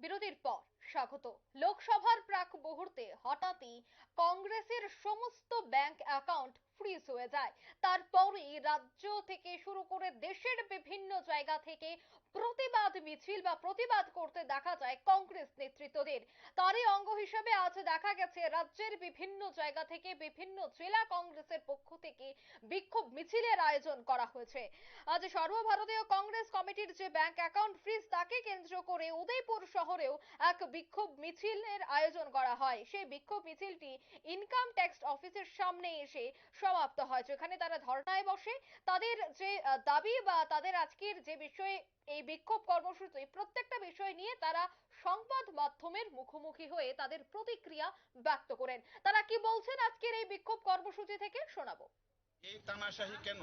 বিরতির পর স্বাগত। লোকসভার প্রাক মুহূর্তে হঠাৎই কংগ্রেসের সমস্ত ব্যাংক অ্যাকাউন্ট ফ্রিজ হয়ে যায়। তারপরেই রাজ্য থেকে শুরু করে দেশের বিভিন্ন জায়গা থেকে প্রতিবাদ মিছিল বা প্রতিবাদ করতে দেখা যায় কংগ্রেস নেতৃত্বদের। তারই অঙ্গ হিসেবে আজ দেখা গেছে রাজ্যের বিভিন্ন জায়গা থেকে বিভিন্ন জেলা কংগ্রেসের পক্ষ থেকে বিক্ষোভ মিছিলের আয়োজন করা হয়েছে। আজ সর্বভারতীয় কংগ্রেস কমিটির যে ব্যাংক অ্যাকাউন্ট ফ্রিজ, তাকে কেন্দ্র করে উদয়পুর শহরেও এক বিক্ষোভ মিছিলের আয়োজন করা হয়। সেই বিক্ষোভ মিছিলটি ইনকাম ট্যাক্স অফিসের সামনে এসে সমাপ্ত হয়, যেখানে তারা ধর্নায় বসে। তাদের যে দাবি বা তাদের আজকের যে বিষয়ে এই বিক্ষোভ কর্মসূচি প্রত্যেকটা বিষয় নিয়ে তারা সংবাদ মাধ্যমের মুখোমুখি হয়ে তাদের প্রতিক্রিয়া ব্যক্ত করেন। তারা কি বলছেন আজকের এই বিক্ষোভ কর্মসূচি থেকে শোনাবো। এই তানাশাহী কেন?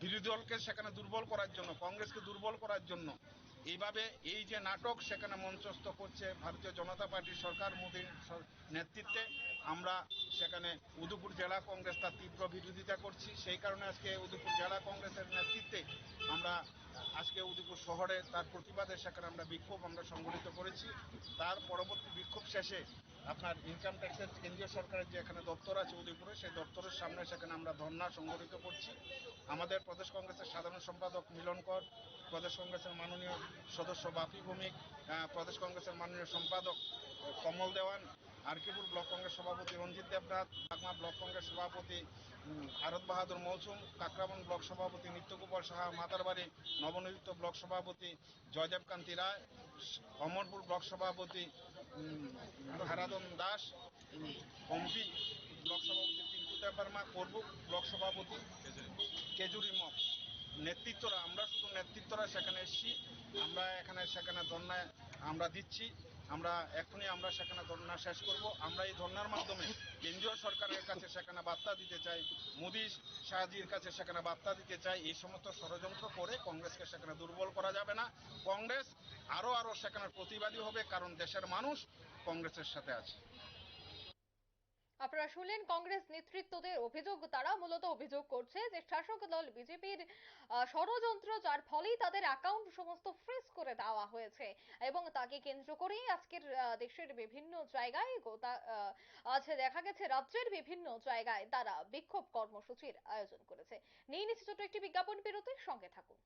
বিরোধী দলকে সেখানে দুর্বল করার জন্য, কংগ্রেসকে দুর্বল করার জন্য এইভাবে এই যে নাটক সেখানে মঞ্চস্থ করছে ভারতীয় জনতা পার্টির সরকার মোদীর নেতৃত্বে, আমরা সেখানে উদয়পুর জেলা কংগ্রেস তার তীব্র বিরোধিতা করছি। সেই কারণে আজকে উদয়পুর জেলা কংগ্রেসের নেতৃত্বে আমরা আজকে উদয়পুর শহরে তার প্রতিবাদে সেখানে আমরা বিক্ষোভ আমরা সংগঠিত করেছি। তার পরবর্তী বিক্ষোভ শেষে আপনার ইনকাম ট্যাক্সের কেন্দ্রীয় সরকারের যে এখানে দপ্তর আছে উদয়পুরে, সেই দপ্তরের সামনে সেখানে আমরা ধর্না সংগঠিত করছি। আমাদের প্রদেশ কংগ্রেসের সাধারণ সম্পাদক মিলন কর, প্রদেশ কংগ্রেসের মাননীয় সদস্য বাপি ভৌমিক প্রদেশ কংগ্রেসের মাননীয় সম্পাদক কমল দেওয়ান, আরকিপুর ব্লক কংগ্রেস সভাপতি রঞ্জিত দেবনাথ চাকমা ব্লক কংগ্রেস সভাপতি ভারত বাহাদুর মৌসুম, কাকরাবন ব্লক সভাপতি নিত্যগোপাল সাহা, মাতারবাড়ি নবনিযুক্ত ব্লক সভাপতি জয়দেব কান্তি রায়, অমরপুর ব্লক সভাপতি হারাদন দাস উম, কম্পি ব্লক সভাপতি পিন্টু দেববর্মা করবুক ব্লক সভাপতি কেজুরি মঠ। নেতৃত্বরা আমরা শুধু নেতৃত্বরা সেখানে এসেছি আমরা এখানে সেখানে ধর্নায় আমরা দিচ্ছি, আমরা এখনই আমরা সেখানে ধর্না শেষ করব। আমরা এই ধর্নার মাধ্যমে কেন্দ্রীয় সরকারের কাছে সেখানে বার্তা দিতে চাই, মোদি শাহজির কাছে সেখানে বার্তা দিতে চাই। এই সমস্ত ষড়যন্ত্র করে কংগ্রেসকে সেখানে দুর্বল করা যাবে না। কংগ্রেস আরও আরও সেখানে প্রতিবাদী হবে, কারণ দেশের মানুষ কংগ্রেসের সাথে আছে। আপনারা শুনলেন কংগ্রেস নেতৃত্বদের অভিযোগ। তারা মূলত অভিযোগ করছে যে শাসক দল বিজেপির ষড়যন্ত্র যার ফলেই তাদের অ্যাকাউন্ট সমস্ত ফ্রিজ করে দেওয়া হয়েছে এবং তাকে কেন্দ্র করেই আজকের দেশের বিভিন্ন জায়গায় গোটা আজ দেখা গেছে রাজ্যের বিভিন্ন জায়গায় তারা বিক্ষোভ কর্মসূচির আয়োজন করেছে। নিয়ে নিচ্ছে ছোট একটি বিজ্ঞাপন বিরতির সঙ্গে থাকুন।